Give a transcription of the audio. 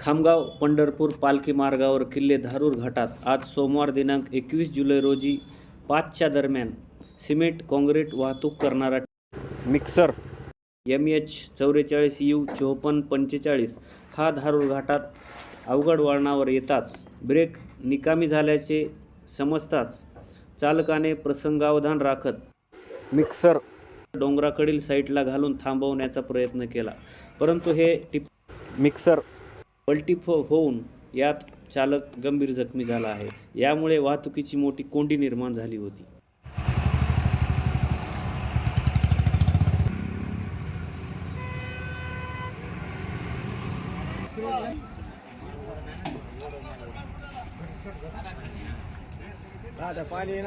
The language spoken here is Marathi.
खामगाव पंढरपूर पालखी मार्गावर किल्ले धारूर घाटात आज सोमवार दिनांक एकवीस जुलै रोजी पाचच्या दरम्यान सिमेंट काँक्रीट वाहतूक करणारा मिक्सर. एम एच चौवेचाळीस यू चोपन्न पंचेचाळीस हा धारूर घाटात अवघड वळणावर येताच ब्रेक निकामी झाल्याचे समजताच चालकाने प्रसंगावधान राखत मिक्सर. डोंगराकडील साईटला घालून थांबवण्याचा प्रयत्न केला. परंतु हे टिप मिक्सर. पलटी फो होऊन यात चालक गंभीर जखमी झाला आहे. यामुळे वाहतुकीची मोठी कोंडी निर्माण झाली होती. पाणी